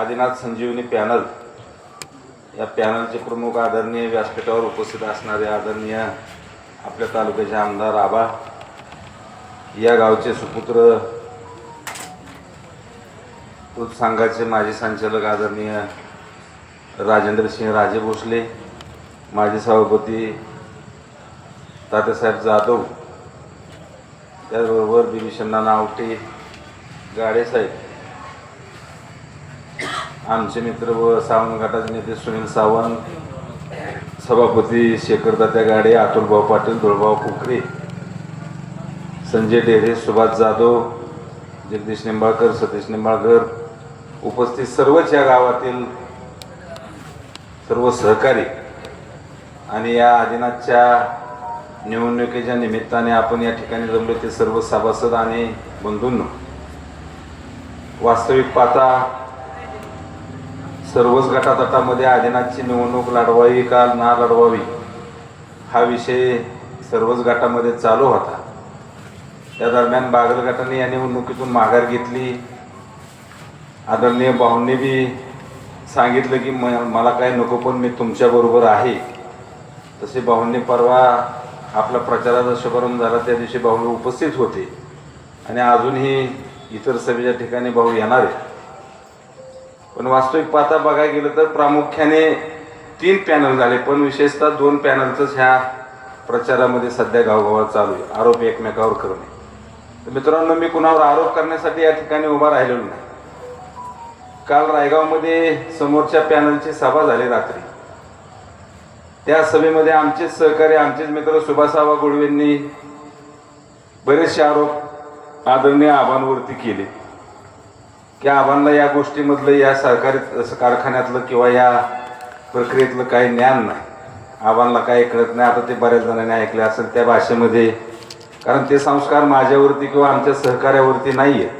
आदिनाथ संजीवनी panel. या पॅनलचे प्रमुख आदरणीय व्यासपीठावर उपस्थित असणारे आदरणीय आपल्या तालुक्याचे आमदार आबा या गावचे सुपुत्र दूध संघाचे माजी संचालक आदरणीय राजेंद्र सिंह राजे भोसले माजी सभापती तात्यासाहेब जाधव त्याचबरोबर दिविशंना नावटे गाडेसाहेब आमचे मित्र व सावंत गटाचे नेते सुनील सावंत सभापती शेखरदात्या गाडे अतुलभाऊ पाटील धुळभाऊ कुकरे संजय डेरे सुभाष जाधव जगदीश निंबाळकर सतीश निंबाळकर उपस्थित सर्वच या गावातील सर्व सहकारी आणि या आदिनाथच्या निवडणुकीच्या निमित्ताने आपण या ठिकाणी जमलो ते सर्व सभासद आणि बंधूंना. वास्तविक पाहता सर्वच गटातटामध्ये आदिनाथची निवडणूक लढवावी का ना लढवावी हा विषय सर्वच गटामध्ये चालू होता. त्या दरम्यान बागल गटाने या निवडणुकीतून माघार घेतली. आदरणीय भाऊंनी बी सांगितलं की म मला काय नको पण मी तुमच्याबरोबर आहे. तसे भाऊंनी परवा आपला प्रचाराचा शुभारंभ झाला त्या दिवशी भाऊ उपस्थित होते. आणि अजूनही इतर सभेच्या ठिकाणी भाऊ येणार आहे पण वास्तविक पाहता बघायला गेलं तर प्रामुख्याने तीन पॅनल झाले पण विशेषतः दोन पॅनलचंच ह्या प्रचारामध्ये सध्या गावगावात चालू आहे. आरोप एकमेकावर करणे तर मित्रांनो मी कुणावर आरोप करण्यासाठी या ठिकाणी उभा राहिलेलो नाही. काल रायगावमध्ये समोरच्या पॅनलची सभा झाली रात्री. त्या सभेमध्ये आमचेच सहकारी आमचेच मित्र सुभाषाबा गुळवेंनी बरेचसे आरोप आदरणीय आव्हानवरती केले. की आव्हानला या गोष्टीमधलं या सरकारी कारखान्यातलं किंवा या प्रक्रियेतलं काही ज्ञान नाही. आव्हानला काही कळत नाही. आता ते बऱ्याच जणांनी ऐकले असेल त्या भाषेमध्ये. कारण ते संस्कार माझ्यावरती किंवा आमच्या सहकार्यावरती नाही आहे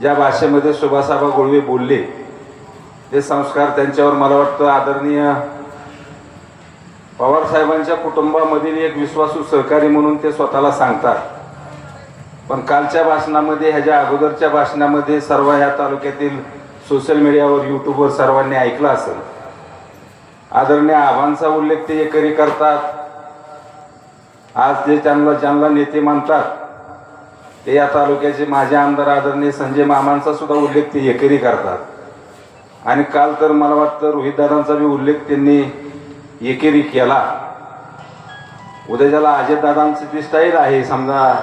ज्या भाषेमध्ये सुभासाबा गोळवे बोलले ते संस्कार त्यांच्यावर मला वाटतं आदरणीय पवार साहेबांच्या कुटुंबामधील एक विश्वासू सहकारी म्हणून ते स्वतःला सांगतात. पण कालच्या भाषणामध्ये ह्याच्या अगोदरच्या भाषणामध्ये सर्व ह्या तालुक्यातील सोशल मीडियावर यूट्यूबवर सर्वांनी ऐकलं असेल. आदरणीय आव्हानचा उल्लेख ते एकरी करतात. आज जे त्यांना ज्यांना नेते मानतात ते या तालुक्याचे माझे आमदार आदरणीय संजय मामांचा सुद्धा उल्लेख ते एकरी करतात. आणि काल तर मला वाटतं रोहितदादांचा बी उल्लेख त्यांनी एकेरी केला. उद्या ज्याला अजितदादांची ती स्टाईल आहे समजा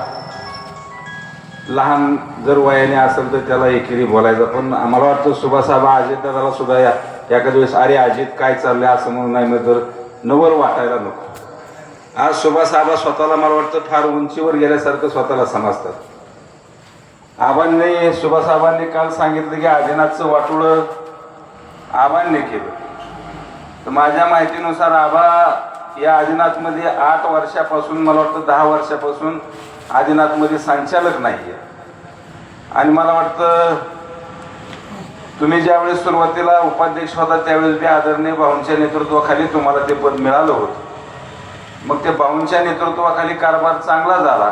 लहान जर वयाने असेल तर त्याला एकेरी बोलायचं. पण मला वाटतं सुभाषसाहेबा अजित दादाला सुद्धा या एखाद्या वेळेस अरे अजित काय चाललंय असं म्हणून नाही मग तर नवर वाटायला नको. आज सुभाषाबा स्वतःला मला वाटतं फार उंचीवर गेल्यासारखं स्वतःला समजतात. आबांनी सुभाषसाहेबांनी काल सांगितलं की आदिनाथचं वाटोळं आबांनी केलं. तर माझ्या माहितीनुसार आबा या आदिनाथमध्ये आठ वर्षापासून मला वाटतं दहा वर्षापासून आदिनाथमध्ये संचालक नाही आहे आणि मला वाटतं तुम्ही ज्यावेळेस सुरुवातीला उपाध्यक्ष होता त्यावेळेस मी आदरणीय भाऊंच्या नेतृत्वाखाली तुम्हाला ते पद मिळालं होतं. मग ते भाऊंच्या नेतृत्वाखाली कारभार चांगला झाला.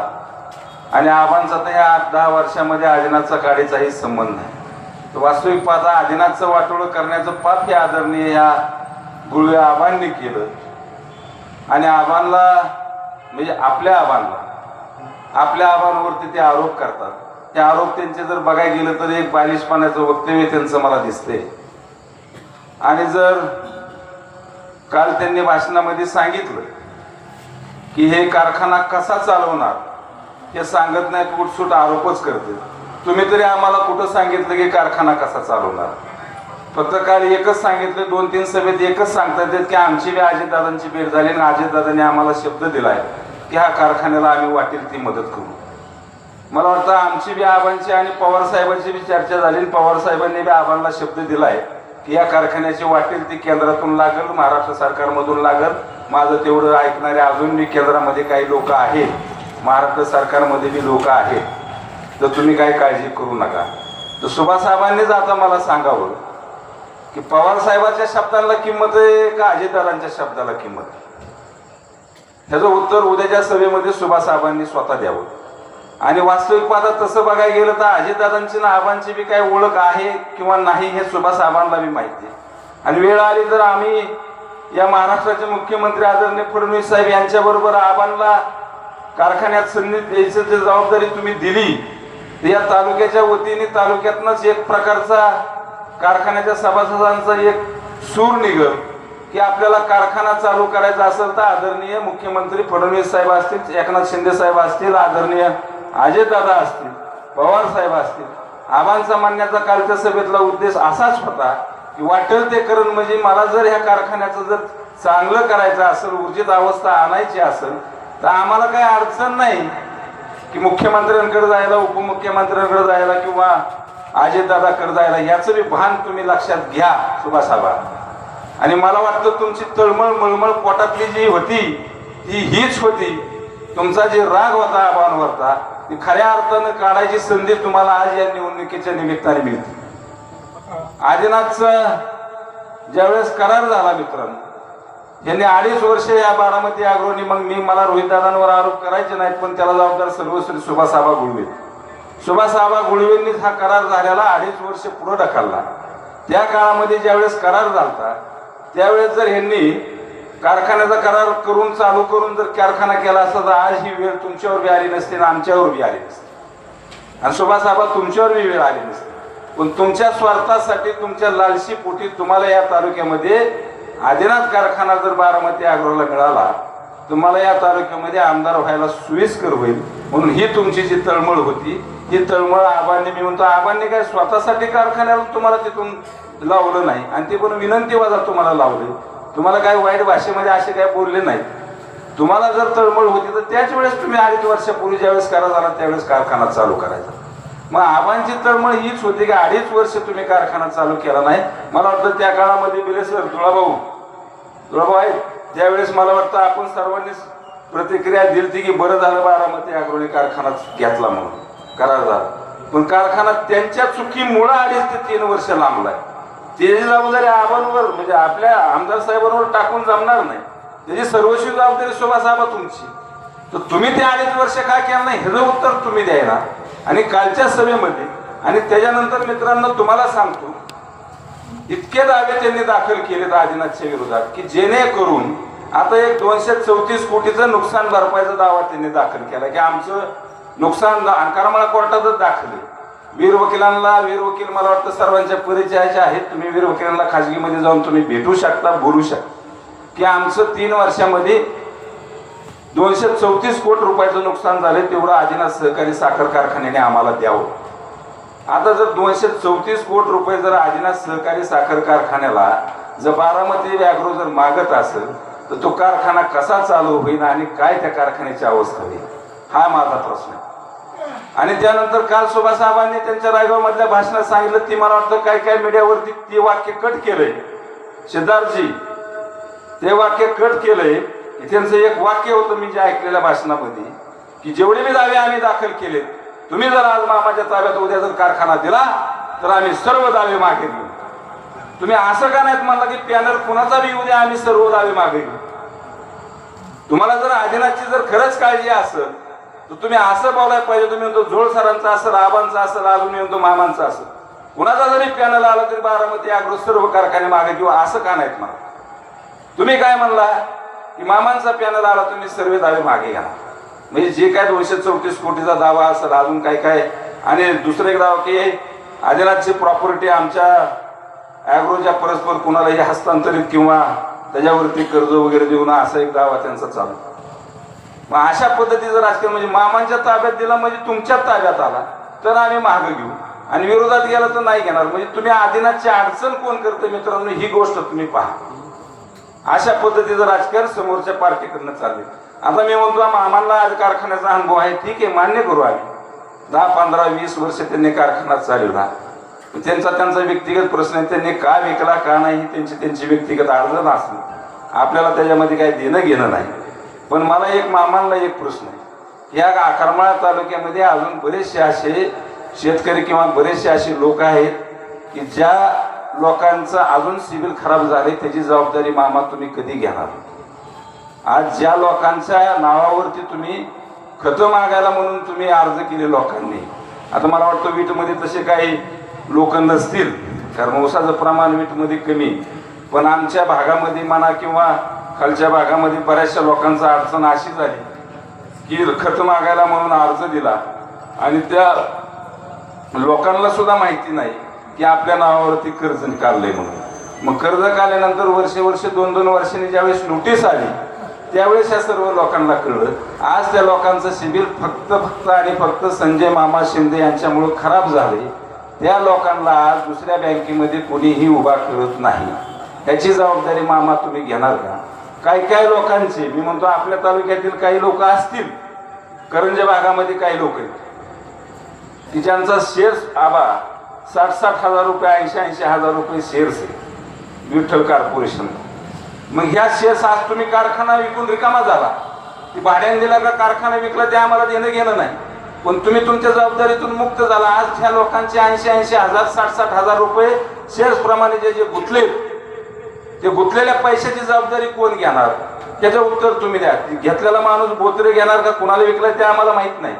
आणि आबांचा तर या आठ दहा वर्षामध्ये आदिनाथचा गाडीचाही संबंध आहे. तर वास्तविक पाहता आदिनाथचं वाटोळं करण्याचं पाप या आदरणीय या गुळव्या आबांनी केलं. आणि आबांना म्हणजे आपल्या आबांना आपल्या आबांवरती ते आरोप करतात. ते आरोप त्यांचे जर बघायला गेलं तर एक बालिशपणाचं वक्तव्य त्यांचं मला दिसते आणि जर काल त्यांनी भाषणामध्ये सांगितलं की हे कारखाना कसा चालवणार हे सांगत नाहीत उठसूट आरोपच करते तुम्ही तरी आम्हाला कुठं सांगितलं की कारखाना कसा चालवणार? फक्त काल एकच सांगितलं दोन तीन सभेत एकच सांगतात की आमची बी अजितदादांची भेट झाली आणि अजितदादांनी आम्हाला शब्द दिलाय. की ह्या कारखान्याला आम्ही वाटेल ती मदत करू. मला वाटतं आमची बी आबांची आणि पवार साहेबांची बी चर्चा झाली आणि पवार साहेबांनी बी आबांना शब्द दिलाय की या कारखान्याची वाटेल ती केंद्रातून लागल महाराष्ट्र सरकारमधून लागल. माझं तेवढं ऐकणारे अजून बी केंद्रामध्ये काही लोक आहेत. महाराष्ट्र सरकारमध्ये बी लोक आहेत. तर तुम्ही काही काळजी करू नका. तर सुभाषसाहेबांनीच आता मला सांगावं की पवार साहेबांच्या शब्दाला किंमत आहे का अजितदारांच्या शब्दाला किंमत? आहे ह्याचं उत्तर उद्याच्या सभेमध्ये सुभाष साहेबांनी स्वतः द्यावं. आणि वास्तविक पाहता तसं बघायला गेलं तर अजितदादांची ना आबांची बी काय ओळख आहे किंवा नाही हे सुभाष साहेबांना बी माहिती आहे. आणि वेळ आली तर आम्ही या महाराष्ट्राचे मुख्यमंत्री आदरणीय फडणवीस साहेब यांच्याबरोबर आबांना कारखान्यात संधी द्यायची जी जबाबदारी तुम्ही दिली तर या तालुक्याच्या वतीने तालुक्यातनंच एक प्रकारचा कारखान्याच्या सभासदांचा एक सूर निघल. की आपल्याला कारखाना चालू करायचा असेल तर आदरणीय मुख्यमंत्री फडणवीस साहेब असतील एकनाथ शिंदे साहेब असतील आदरणीय अजयदादा असतील पवार साहेब असतील. आबांचा मानण्याचा कालच्या सभेतला उद्देश असाच होता की वाटेल ते करण म्हणजे मला जर ह्या कारखान्याचं जर चांगलं करायचं असेल ऊर्जित अवस्था आणायची असेल तर आम्हाला काही अडचण नाही की मुख्यमंत्र्यांकडे जायला उपमुख्यमंत्र्यांकडे जायला किंवा अजितदादाकडे जायला याचं बी भान तुम्ही लक्षात घ्या सुभाषाबा आणि मला वाटतं तुमची तळमळ मळमळ पोटातली जी होती ती हीच होती. तुमचा जे राग होता आबांवरचा ती खऱ्या अर्थानं काढायची संधी तुम्हाला आज या निवडणुकीच्या निमित्ताने मिळते. आदिनाथचा ज्यावेळेस करार झाला मित्रांनो यांनी अडीच वर्ष या बारामती आग्रोनी मग मी मला रोहितदादांवर आरोप करायचे नाहीत पण त्याला जबाबदार सर्वश्री सुभाषआबा गुळवे. सुभाषआबा गुळवेंनीच हा करार झालेला अडीच वर्ष पुढे ढकलला. त्या काळामध्ये ज्यावेळेस करार झालता त्यावेळेस जर ह्यांनी कारखान्याचा करार करून चालू करून जर कारखाना केला असता तर आज ही वेळ तुमच्यावर बी आली नसते आणि आमच्यावर बी आली नसते. आणि सुभाषसाहेबा तुमच्यावर बी वेळ आली नसते. पण तुमच्या स्वार्थासाठी तुमच्या लालशी पोटी तुम्हाला या तालुक्यामध्ये आदिनाथ कारखाना जर बारामती अग्रोला मिळाला तुम्हाला या तालुक्यामध्ये आमदार व्हायला सुईस्कर होईल म्हणून ही तुमची जी तळमळ होती ही तळमळ आबांनी मी म्हणतो आबांनी काय स्वतःसाठी कारखान्याला तुम्हाला तिथून लावलं नाही. आणि ते पण विनंती वाजा तुम्हाला लावले तुम्हाला काय वाईट भाषेमध्ये असे काय बोलले नाहीत. तुम्हाला जर तळमळ होती तर त्याच वेळेस तुम्ही अडीच वर्षापूर्वी ज्यावेळेस करा झाला त्यावेळेस कारखाना चालू करायचा. मग आबांची तळमळ हीच होती की अडीच वर्ष तुम्ही कारखाना चालू केला नाही. मला वाटतं त्या काळामध्ये बिलेसर तुळाभाऊ तुळाभाऊ आहेत. त्यावेळेस मला वाटतं आपण सर्वांनीच प्रतिक्रिया दिली की बरं झालं बारामती अग्रोनी कारखाना घेतला म्हणून करार झाला. पण कारखाना त्यांच्या चुकीमुळं अडीच ते तीन वर्ष लांबलाय. त्याची जबाबदारी आबांवर म्हणजे आपल्या आमदार साहेबांवर टाकून जमणार नाही. त्याची सर्वस्वी जबाबदारी शोभासाहेबा तुमची. तर तुम्ही ते अडीच वर्ष का केलं नाही ह्याचं उत्तर तुम्ही द्यायला. आणि कालच्या सभेमध्ये आणि त्याच्यानंतर मित्रांनो तुम्हाला सांगतो इतके दावे त्यांनी दाखल केले आदिनाथच्या विरोधात की जेणेकरून आता एक दोनशे चौतीस कोटीचं नुकसान भरपाईचा दावा त्यांनी दाखल केला की आमचं नुकसान अंकारमाळा कारण मला कोर्टातच दाखल आहे. वीर वकिलांना वीर वकील मला वाटतं सर्वांच्या परिचयाचे आहेत. तुम्ही वीर वकिलांना खाजगीमध्ये जाऊन तुम्ही भेटू शकता बोलू शकता. की आमचं तीन वर्षामध्ये दोनशे चौतीस कोटी रुपयाचं नुकसान झालं तेवढं आदिनाथ सहकारी साखर कारखान्याने आम्हाला द्यावं. आता जर दोनशे चौतीस कोटी रुपये जर आदिनाथ सहकारी साखर कारखान्याला जर बारामती व्याघ्रो जर मागत असेल तर तो कारखाना कसा चालू होईल आणि काय त्या कारखान्याची अवस्था होईल? हा माझा प्रश्न आहे. आणि त्यानंतर काल सुभाषसाहेबांनी त्यांच्या रायगावमधल्या भाषणात सांगितलं ती मला वाटतं काय काय मीडियावरती ते वाक्य कट केलंय. सिद्धार्थजी ते वाक्य कट केलंय. त्यांचं एक वाक्य होतं मी जे ऐकलेल्या भाषणामध्ये की जेवढे बी दावे आम्ही दाखल केले तुम्ही जर आज मामाच्या ताब्यात उद्या जर कारखाना दिला तर आम्ही सर्व दावे मागे घेऊ. तुम्ही असं का नाहीत म्हणला की पॅनल कुणाचा बी उद्या आम्ही सर्व दावे मागे घेऊ? तुम्हाला जर आदिनाथची जर खरंच काळजी असेल तर तुम्ही असं बोलायला पाहिजे तुम्ही म्हणतो झोळ सरांचा असेल आबांचा असेल अजून म्हणतो मामांचा असेल कुणाचा जरी पॅनल आला तरी बारामती अग्रो सर्व कारखाने मागे किंवा असं का नाहीत मला तुम्ही काय म्हणला की मामांचा पॅनल आला तुम्ही सर्व दावे मागे घ्या. म्हणजे जे काय दोनशे चौतीस कोटीचा दावा असेल अजून काय काय? आणि दुसरं एक दावा की आदिनाथची प्रॉपर्टी आमच्या ॲग्रोच्या परस्पर कुणालाही हस्तांतरित किंवा त्याच्यावरती कर्ज वगैरे देऊन असा एक दावा त्यांचा चालू. मग अशा पद्धतीचं राजकारण म्हणजे मामांच्या ताब्यात दिला म्हणजे तुमच्या ताब्यात आला तर आम्ही मागं घेऊ. आणि विरोधात गेला तर नाही घेणार. म्हणजे तुम्ही आदिनाथची अडचण कोण करते मित्रांनो ही गोष्ट तुम्ही पहा. अशा पद्धतीचं राजकारण समोरच्या पार्टीकडनं चालले आता मी म्हणतो मामांना आज कारखान्याचा अनुभव आहे. ठीक आहे मान्य करू आम्ही. दहा पंधरा वीस वर्ष त्यांनी कारखाना चालवला. त्यांचा त्यांचा व्यक्तिगत प्रश्न आहे त्यांनी का विकला का नाही ही त्यांची त्यांची व्यक्तिगत अडचण असली. आपल्याला त्याच्यामध्ये काही देणं घेणं नाही. पण मला एक मामांना एक प्रश्न आहे. या करमाळा तालुक्यामध्ये अजून बरेचसे असे शेतकरी किंवा बरेचसे असे लोक आहेत की ज्या लोकांचं अजून सिबिल खराब झाले त्याची जबाबदारी मामा तुम्ही कधी घेणार? आज ज्या लोकांच्या नावावरती तुम्ही खतं मागायला म्हणून तुम्ही अर्ज केले लोकांनी आता मला वाटतं वीटमध्ये तसे काही लोक नसतील कारण उसाचं प्रमाण वीटमध्ये कमी पण आमच्या भागामध्ये म्हणा किंवा खालच्या भागामध्ये बऱ्याचशा लोकांचा अडचण अशी झाली की खत मागायला म्हणून अर्ज दिला. आणि त्या लोकांना सुद्धा माहिती नाही की आपल्या नावावरती कर्ज काढलंय म्हणून. मग कर्ज काढल्यानंतर वर्षे वर्ष दोन दोन वर्षांनी ज्यावेळेस नोटीस आली त्यावेळेस या सर्व लोकांना कळलं. आज त्या लोकांचं सिबिल फक्त फक्त आणि फक्त संजय मामा शिंदे यांच्यामुळं खराब झाले त्या लोकांना आज दुसऱ्या बँकेमध्ये कोणीही उभा करत नाही. याची जबाबदारी मामा तुम्ही घेणार का? काही काही लोकांचे मी म्हणतो आपल्या तालुक्यातील काही लोक असतील करंजे भागामध्ये काही लोक आहेत. की ज्यांचा शेअर्स आबा साठ साठ हजार रुपये ऐंशी ऐंशी हजार रुपये शेअर्स आहे विठ्ठल कॉर्पोरेशन मग ह्या शेअर्स आज तुम्ही कारखाना विकून रिकामा झाला. ती भाड्याने दिला का कारखाना विकला ते आम्हाला देणं घेणं नाही. पण तुम्ही तुमच्या जबाबदारीतून मुक्त झाला. आज ह्या लोकांचे ऐंशी ऐंशी हजार साठ साठ हजार रुपये शेअर्स प्रमाणे जे जे गुंतले ते गुंतलेल्या पैशाची जबाबदारी कोण घेणार? त्याचं उत्तर तुम्ही द्या. घेतलेला माणूस बोत्रे घेणार का? कोणाला विकलं ते आम्हाला माहीत नाही.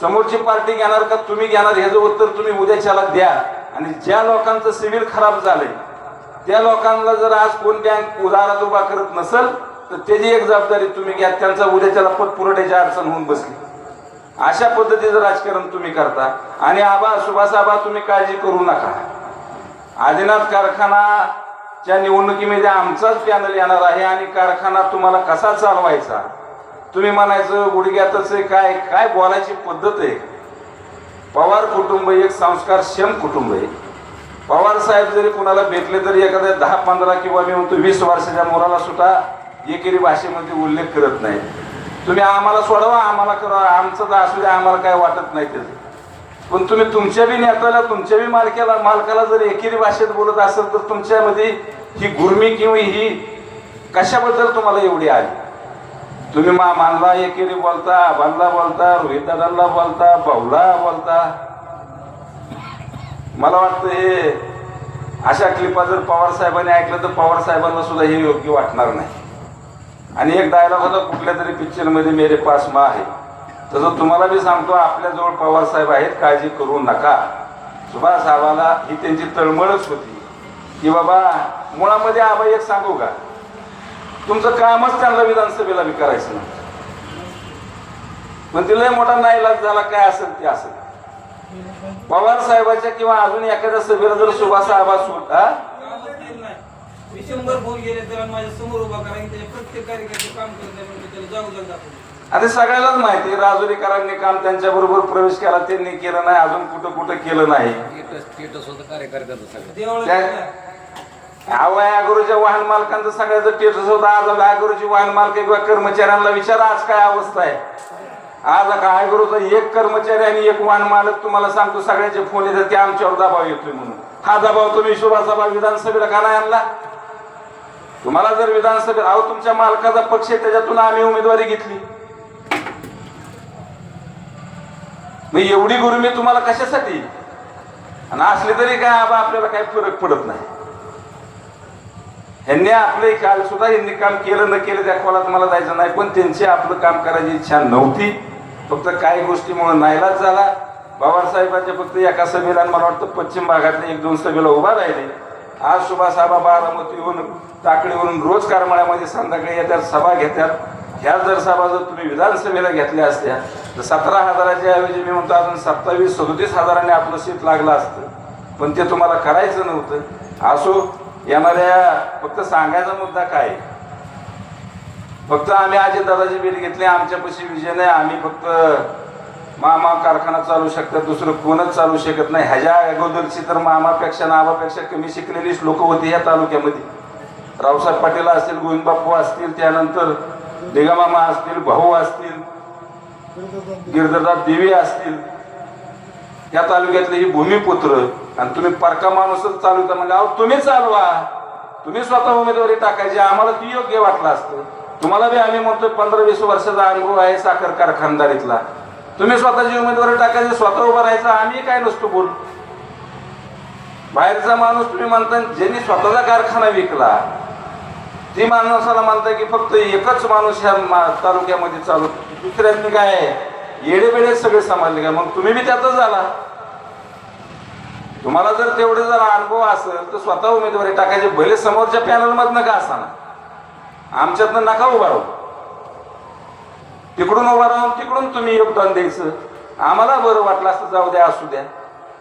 समोरची पार्टी घेणार का? तुम्ही घेणार. ह्याचं उत्तर तुम्ही उद्याच्याला द्या. आणि ज्या लोकांचं सिव्हिल खराब झालंय त्या लोकांना जर आज कोण बँक उदाहरणात उभा करत नसेल तर त्याची एक जबाबदारी तुम्ही घ्या. त्यांचा उद्याच्याला पत पुरवठ्याची अडचण होऊन बसली. अशा पद्धतीचं राजकारण तुम्ही करता. आणि आबा सुभाष आबा तुम्ही काळजी करू नका. आदिनाथ कारखाना कारखानाच्या निवडणुकीमध्ये आमचाच पॅनल येणार आहे आणि कारखाना तुम्हाला कसा चालवायचा? तुम्ही म्हणायचं गुडघ्यातच आहे काय? काय बोलायची पद्धत आहे? पवार कुटुंब एक संस्कारक्षम कुटुंब आहे. पवार साहेब जरी कुणाला भेटले तरी एखाद्या दहा पंधरा किंवा मी म्हणतो वीस वर्षाच्या मुलाला सुद्धा एकेरी भाषेमध्ये उल्लेख करत नाही. तुम्ही आम्हाला सोडवा आम्हाला करा. आमचं तर असू द्या आम्हाला काय वाटत नाही त्याचं. पण तुम्ही तुमच्या बी नेत्याला तुमच्या बी मालकाला मालकाला जर एकेरी भाषेत बोलत असेल तर तुमच्यामध्ये ही गुरमी किंवा ही कशाबद्दल तुम्हाला एवढी आली? तुम्ही मा मानला एकेरी बोलता आबांना बोलता रोहित बोलता भाऊला बोलता. मला वाटतं हे अशा क्लिपा जर पवार साहेबांनी ऐकलं तर पवार साहेबांना सुद्धा हे योग्य वाटणार नाही. आणि एक डायलॉग होता कुठल्या तरी पिक्चरमध्ये मेरे पास मा आहे तसं तुम्हाला मी सांगतो आपल्याजवळ पवारसाहेब आहेत काळजी करू नका. सुभाष साहेबाला ही त्यांची तळमळच होती. की बाबा मुळामध्ये आबा एक सांगू का? तुमचं कामच त्यांना विधानसभेला मी करायचं नाही पण तिला मोठा नाईलाज झाला काय असेल ते असेल. पवार साहेबाच्या किंवा अजून एखाद्या सभेला जर सुभाष आबा सुट हा? मी शंभर फोन गेले तर माझ्यासमोर उभा करा त्याच्या प्रत्येक कार्यक्रमाचे काम करत नाही म्हणजे त्याला जाऊ जाऊ आता सगळ्यालाच माहिती आहे, राजुरीकरांनी काम त्यांच्या बरोबर प्रवेश केला त्यांनी केलं नाही अजून कुठं कुठं केलं नाही. स्टेटस स्टेटस अॅग्रोच्या वाहन मालकांचं सगळ्याचं टेटस होतं. आज अॅग्रोची वाहन मालक किंवा कर्मचाऱ्यांना विचारा आज काय अवस्था आहे. आज का अॅग्रोचा एक कर्मचारी आणि एक वाहन मालक तुम्हाला सांगतो सगळ्याचे फोन येतात की आमच्यावर दबाव येतोय म्हणून. हा दबाव तुम्ही सुभाषाबा विधानसभेला का नाही आणला? तुम्हाला जर विधानसभेत अहो तुमच्या मालकाचा पक्ष आहे त्याच्यातून आम्ही उमेदवारी घेतली. मग एवढी गुरुमी तुम्हाला कशासाठी? आणि असले तरी काय आबा आपल्याला काही फरक पडत नाही. ह्यांनी आपले काल सुद्धा यांनी काम केलं न केलं त्या खोलात मला जायचं नाही. पण त्यांची आपलं काम करायची इच्छा नव्हती. फक्त काही गोष्टीमुळे नाहीलाच झाला. बाबासाहेबांच्या फक्त एका सभेला मला वाटतं पश्चिम भागातल्या एक दोन सभेला उभा राहिले. आज सुभाषसाहेबा आबा बारामतीहून टाकडीवरून रोज कारमाळ्यामध्ये संध्याकाळी येतात सभा घेतात. ह्या जर सभा जर तुम्ही विधानसभेला घेतल्या असत्या तर सतरा हजाराच्या ऐवजी मी म्हणतो अजून सत्तावीस सदोतीस हजाराने आपलं सीट लागलं असतं. पण ते तुम्हाला करायचं नव्हतं. असो येणाऱ्या फक्त सांगायचा मुद्दा काय? फक्त आम्ही आजी दादाची भेट घेतली आमच्यापाशी विजय नाही आम्ही फक्त मामा कारखाना चालू शकतात दुसरं कोणच चालू शकत नाही. ह्याच्या अगोदरची तर मामापेक्षा नावापेक्षा कमी शिकलेलीच लोक होती या तालुक्यामध्ये. रावसाहेब पाटील असतील गोविंदबापू असतील त्यानंतर दिगामामा असतील भाऊ असतील गिरधरदास देवी असतील. या तालुक्यातले ही भूमिपुत्र. आणि तुम्ही परका माणूसच चालवता म्हणजे अहो तुम्ही चालवा. तुम्ही स्वतः उमेदवारी टाकायची. आम्हाला ती योग्य वाटलं असतं. तुम्हाला बी आम्ही म्हणतो पंधरा वीस वर्षाचा अनुभव आहे साखर कारखानदारीतला. तुम्ही स्वतःची उमेदवारी टाकायची स्वतः उभं राहायचं. आम्ही काय नसतो बोल बाहेरचा माणूस तुम्ही म्हणता ज्यांनी स्वतःचा कारखाना विकला ती माणसाला म्हणतात की फक्त एकच माणूस ह्या मा- तालुक्यामध्ये चालू दुसऱ्यांनी काय? आहे? येडे सगळे सांभाळले का? मग तुम्ही बी त्यातच झाला. तुम्हाला जर तेवढे जर अनुभव असेल तर स्वतः उमेदवारी टाकायचे. भले समोरच्या पॅनलमधनं का असाना. आमच्यातनं नका उभा राहू. तिकडून उभा राहून तिकडून तुम्ही योगदान द्यायचं. आम्हाला बरं वाटलं असतं जाऊ द्या असू द्या.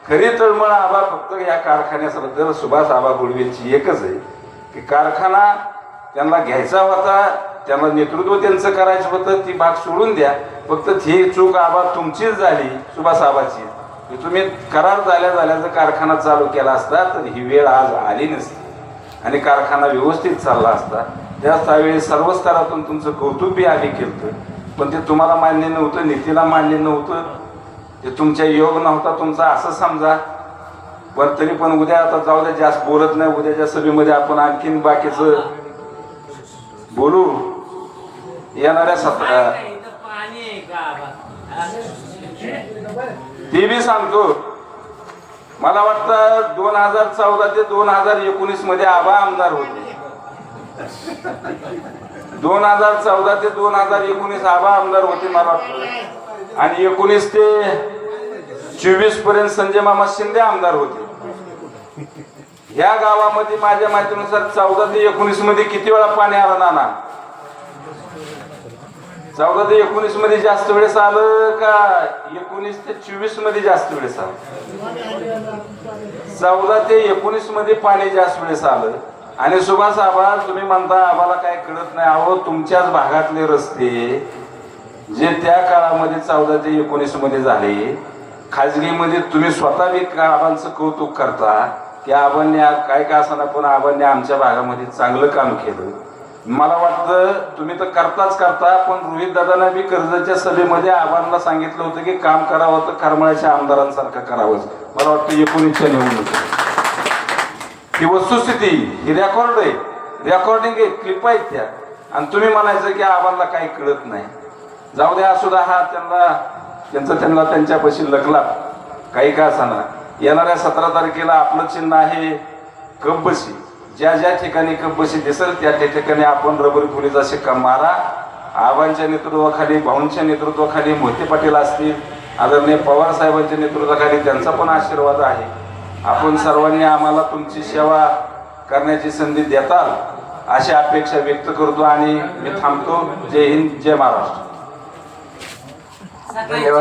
खरी तळमळ आबा फक्त या कारखान्याबद्दल सुभाष आबा गुडवेंची एकच आहे की कारखाना त्यांना घ्यायचा होता त्यांना नेतृत्व त्यांचं करायचं होतं ती बाग सोडून द्या. फक्त ही चूक आबा तुमचीच झाली सुभाष आबाची की तुम्ही करार झाल्या झाल्या जर कारखाना चालू केला असता तर ही वेळ आज आली नसती. आणि कारखाना व्यवस्थित चालला असता. त्याच त्यावेळी सर्व स्तरातून तुमचं कौतुंबी आम्ही केलं पण ते तुम्हाला मान्य नव्हतं नीतीला मान्य नव्हतं. ते तुमच्या योग नव्हता तुमचा असं समजा. पण तरी पण उद्या आता जाऊ द्या जास्त बोलत नाही उद्याच्या सभेमध्ये आपण आणखीन बाकीचं बोलू? येणाऱ्या सतरा ते बी सांगतो मला वाटतं दोन हजार चौदा ते दोन हजार एकोणीसमध्ये आबा आमदार होते. दोन हजार चौदा ते दोन हजार एकोणीस आबा आमदार होते मला वाटतं. आणि एकोणीस ते चोवीसपर्यंत संजय मामा शिंदे आमदार होते. ह्या गावामध्ये माझ्या माहितीनुसार चौदा ते एकोणीसमध्ये किती वेळा पाणी आलं नाना? चौदा ते एकोणीसमध्ये जास्त वेळेस आलं का एकोणीस ते चोवीसमध्ये जास्त वेळेस आलं? चौदा ते एकोणीसमध्ये पाणी जास्त वेळेस आलं. आणि सुभाष आबा तुम्ही म्हणता आम्हाला काय कळत नाही. अहो तुमच्याच भागातले रस्ते जे त्या काळामध्ये चौदा ते एकोणीसमध्ये झाले खाजगीमध्ये तुम्ही स्वतः बी आबांचं कौतुक करता. की आबांनी काय का असताना पण आबांनी आमच्या भागामध्ये चांगलं काम केलं. मला वाटतं तुम्ही तर करताच करता पण रोहित दादांना मी कर्जच्या सभेमध्ये आबांना सांगितलं होतं की काम करावं तर करमाळ्याच्या आमदारांसारखं करावं मला वाटतं एकोणीसच्या निवडणूक ही वस्तुस्थिती ही रेकॉर्ड आहे. रेकॉर्डिंग आहे क्लिप आहेत त्या. आणि तुम्ही म्हणायचं की आबांना काही कळत नाही. जाऊ द्या सुद्धा हा त्यांना त्यांचं त्यांना त्यांच्यापाशी लगला काही का असाना येणाऱ्या सतरा तारखेला आपलं चिन्ह आहे कब्बशी ज्या ज्या ठिकाणी कब्बशी दिसेल त्या त्या ठिकाणी आपण रबर फुलीचा शिक्का मारा. आबांच्या नेतृत्वाखाली भाऊंच्या नेतृत्वाखाली मोहिते पाटील असतील आदरणीय पवार साहेबांच्या नेतृत्वाखाली त्यांचा पण आशीर्वाद आहे. आपण सर्वांनी आम्हाला तुमची सेवा करण्याची संधी देताल अशी अपेक्षा व्यक्त करतो आणि मी थांबतो. जय हिंद जय महाराष्ट्र. धन्यवाद